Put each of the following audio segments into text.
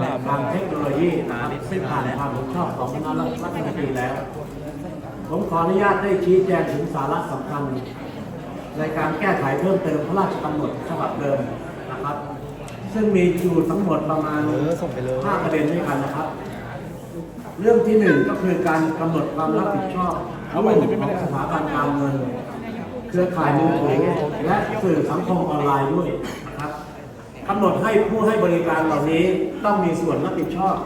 แบบทางเทคโนโลยีนะซึ่งผ่านความเห็นชอบของคณะรัฐมนตรีแล้ว ผมขออนุญาตได้ชี้แจงถึงสาระสำคัญ ในการแก้ไขเพิ่มเติมพระราชกำหนดฉบับเดิมนะครับ ซึ่งมีอยู่ทั้งหมดประมาณเออส่งไปเลยห้าประเด็นด้วยกันนะครับ เรื่องที่หนึ่งก็คือการกำหนดความรับผิดชอบร่วมของสถาบันการเงิน เครือข่ายมือถือและสื่อสังคมออนไลน์ด้วย กำหนดให้ผู้ให้บริการเหล่านี้ต้องมีส่วนรับผิดชอบ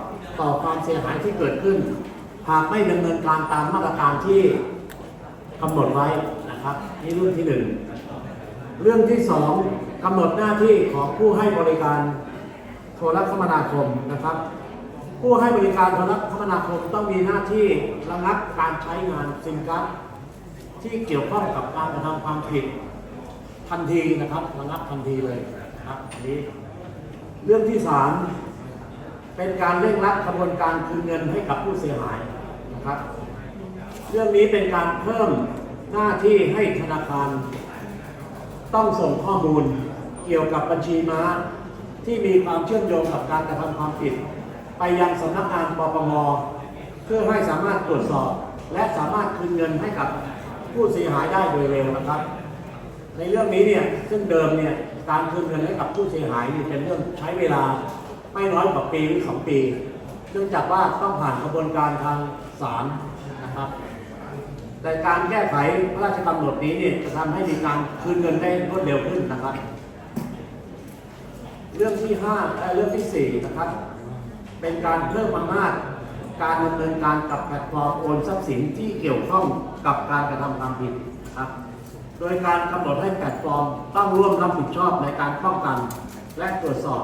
ต่อความเสียหายที่เกิดขึ้น หากไม่ดำเนินการตามมาตรการที่กำหนดไว้นะครับนี่เรื่องที่หนึ่งเรื่องที่สองกำหนดหน้าที่ของผู้ให้บริการโทรคมนาคมนะครับ ผู้ให้บริการโทรคมนาคมต้องมีหน้าที่ระงับการใช้งานซิมกาที่เกี่ยวข้องกับการกระทำความผิดทันทีนะครับระงับทันทีเลย นะครับอันนี้เรื่องที่สามเป็นการเร่งรัดกระบวนการคืนเงินให้กับผู้เสียหายนะครับ เรื่องนี้เป็นการเพิ่มหน้าที่ให้ธนาคาร ต้องส่งข้อมูลเกี่ยวกับบัญชีม้าที่มีความเชื่อมโยงกับการกระทำความผิด ไปยังสำนักงานปปงเพื่อให้สามารถตรวจสอบ และสามารถคืนเงินให้กับผู้เสียหายได้โดยเร็วนะครับ ในเรื่องนี้เนี่ยซึ่งเดิมเนี่ย การคืนเงินให้กับผู้เสียหายนี่เป็นเรื่องใช้เวลาไม่น้อยกว่าปีหรือสองปี เนื่องจากว่าต้องผ่านกระบวนการทางศาลนะครับแต่การแก้ไขพระราชกำหนดนี้เนี่ยจะทำให้มีการคืนเงินได้รวดเร็วขึ้นนะครับ เรื่องที่ห้าและเรื่องที่สี่นะครับ เป็นการเพิ่มอำนาจการดำเนินการกับแพลตฟอร์มโอนทรัพย์สินที่เกี่ยวข้องกับการกระทำความผิดนะครับ โดยการกำหนดให้แพลตฟอร์มต้องร่วมรับผิดชอบในการป้องกัน และตรวจสอบ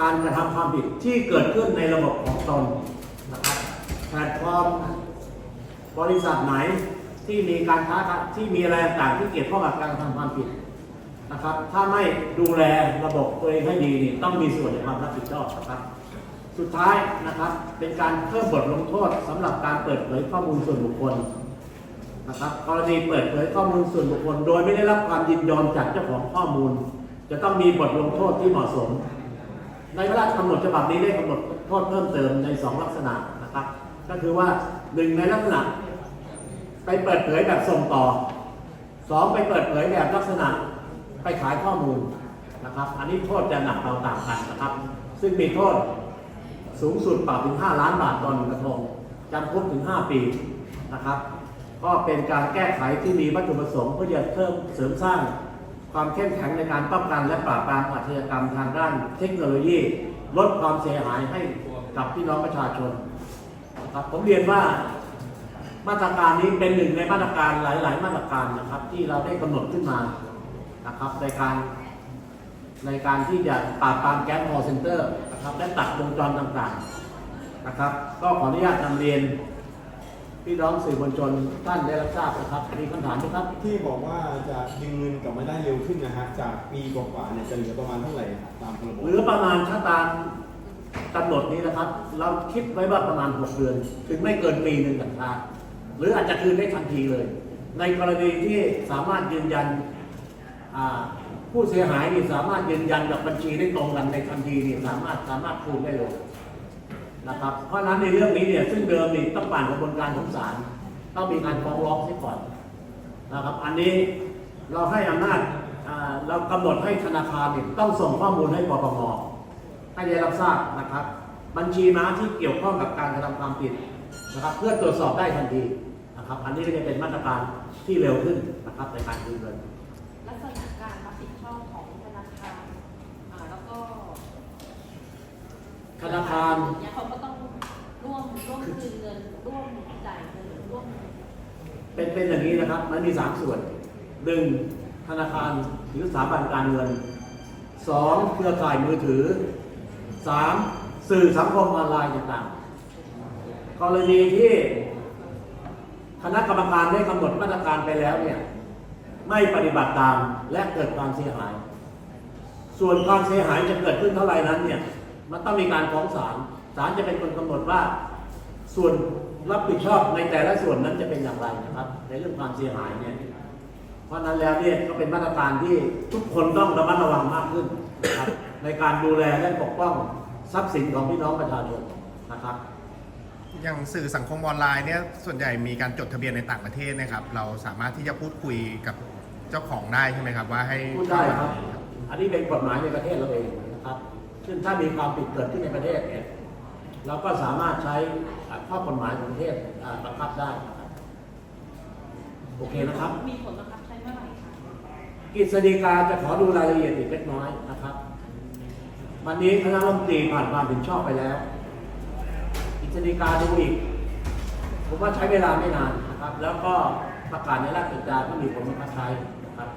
การกระทำความผิดที่เกิดขึ้นในระบบของตนนะครับแพลตฟอร์มบริษัทไหนที่มีการค้าที่มีอะไรต่างที่เกี่ยวข้องกับการกระทำความผิดนะครับ ถ้าไม่ดูแลระบบตัวเองให้ดีนี่ต้องมีส่วนในความรับผิดชอบนะครับ สุดท้ายนะครับเป็นการเพิ่มบทลงโทษสำหรับการเปิดเผยข้อมูลส่วนบุคคล นะครับกรณีเปิดเผยข้อมูลส่วนบุคคล โดยไม่ได้รับความยินยอมจากเจ้าของข้อมูล จะต้องมีบทลงโทษที่เหมาะสม ในพระราชกำหนดฉบับนี้ได้กำหนดโทษเพิ่มเติมในสองลักษณะนะครับ ก็คือว่าหนึ่งในลักษณะ ไปเปิดเผยแบบส่งต่อสองไปเปิดเผยแบบลักษณะไปขายข้อมูลนะครับ อันนี้โทษจะหนักเบาต่างกันนะครับ ซึ่งมีโทษสูงสุดปรับถึง 5 ล้านบาทต่อหนึ่งกระทงจำคุกถึง 5 ปีนะครับ ก็เป็นการแก้ไขที่มีวัตถุประสงค์เพื่อจะเพิ่มเสริมสร้างความเข้มแข็งในการป้องกันและปราบปรามอาชญากรรมทางด้านเทคโนโลยี ลดความเสียหายให้กับพี่น้องประชาชนครับผมเรียนว่ามาตรการนี้เป็นหนึ่งในมาตรการหลาย ๆ มาตรการนะครับ ที่เราได้กำหนดขึ้นมานะครับ ในการในการที่จะปราบปรามแก๊งคอร์เซนเตอร์นะครับและตัดวงจรต่างๆนะครับ ก็ขออนุญาตนำเรียน พี่น้องสื่อมวลชนท่านได้รับทราบนะครับ มีคำถามไหมครับ ที่บอกว่าจะดึงเงินกลับมาได้เร็วขึ้นนะฮะจากปีกว่าๆเนี่ยจะเหลือประมาณเท่าไหร่ตามพรบเหลือประมาณถ้าตามกำหนดนี้นะครับ เราคิดไว้ว่าประมาณ 6 เดือน ถึงไม่เกินปีหนึ่งกันทาหรืออาจจะคืนได้ทันทีเลย ในกรณีที่สามารถยืนยันอ่าผู้เสียหายนี่สามารถยืนยันกับบัญชีได้ตรงกันในทันทีนี่สามารถสามารถคืนได้เลย นะครับ เพราะฉะนั้นในเรื่องนี้เนี่ยซึ่งเดิมนี่ต้องผ่านกระบวนการของศาลต้องมีการฟ้องร้องเสียก่อนนะครับ อันนี้เราให้อำนาจเรากำหนดให้ธนาคารเนี่ยต้องส่งข้อมูลให้ปปงให้ได้รับทราบนะครับ บัญชีม้าที่เกี่ยวข้องกับการกระทำความผิดนะครับ เพื่อตรวจสอบได้ทันทีนะครับ อันนี้ก็จะเป็นมาตรการที่เร็วขึ้นนะครับในการคืนเงินลักษณะการรับผิดชอบของธนาคารแล้วก็ ธนาคาร เนี่ยเขาก็ต้องร่วมร่วมคืนเงินร่วมจ่ายเงินร่วมเป็นเป็นอย่างนี้นะครับ มันมีสามส่วนหนึ่งธนาคารหรือสถาบันการเงินสองเครือข่ายมือถือสามสื่อสังคมออนไลน์ต่างๆ กรณีที่คณะกรรมการได้กำหนดมาตรการไปแล้วเนี่ยไม่ปฏิบัติตามและเกิดความเสียหาย ส่วนความเสียหายจะเกิดขึ้นเท่าไหร่นั้นเนี่ย มันต้องมีการฟ้องศาลศาลจะเป็นคนกำหนดว่า ส่วนรับผิดชอบในแต่ละส่วนนั้นจะเป็นอย่างไรนะครับ ในเรื่องความเสียหายเนี่ยเพราะฉะนั้นแล้วเนี่ยก็เป็นมาตรการที่ทุกคนต้องระมัดระวังมากขึ้นนะครับในการดูแลและปกป้องทรัพย์สินของพี่น้องประชาชนนะครับอย่างสื่อสังคมออนไลน์เนี่ยส่วนใหญ่มีการจดทะเบียนในต่างประเทศนะครับ เราสามารถที่จะพูดคุยกับเจ้าของได้ใช่ไหมครับว่าให้พูดได้ครับ อันนี้เป็นกฎหมายในประเทศเราเองนะครับ ซึ่งถ้ามีความผิดเกิดขึ้นในประเทศเนี่ยเราก็สามารถใช้อ่าข้อกฎหมายของประเทศอ่าบังคับได้นะครับโอเคนะครับ มีผลบังคับใช้เมื่อไหร่คะกฤษฎีกาจะขอดูรายละเอียดอีกเล็กน้อยนะครับ วันนี้คณะรัฐมนตรีผ่านความเห็นชอบไปแล้วกฤษฎีกาดูอีก ผมว่าใช้เวลาไม่นานนะครับ แล้วก็ประกาศในราชกิจจาก็มีผลบังคับใช้นะครับ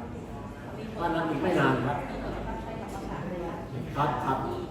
มีผว่าลนั้นอีกไม่นานครับมีผลบัง ครับครับ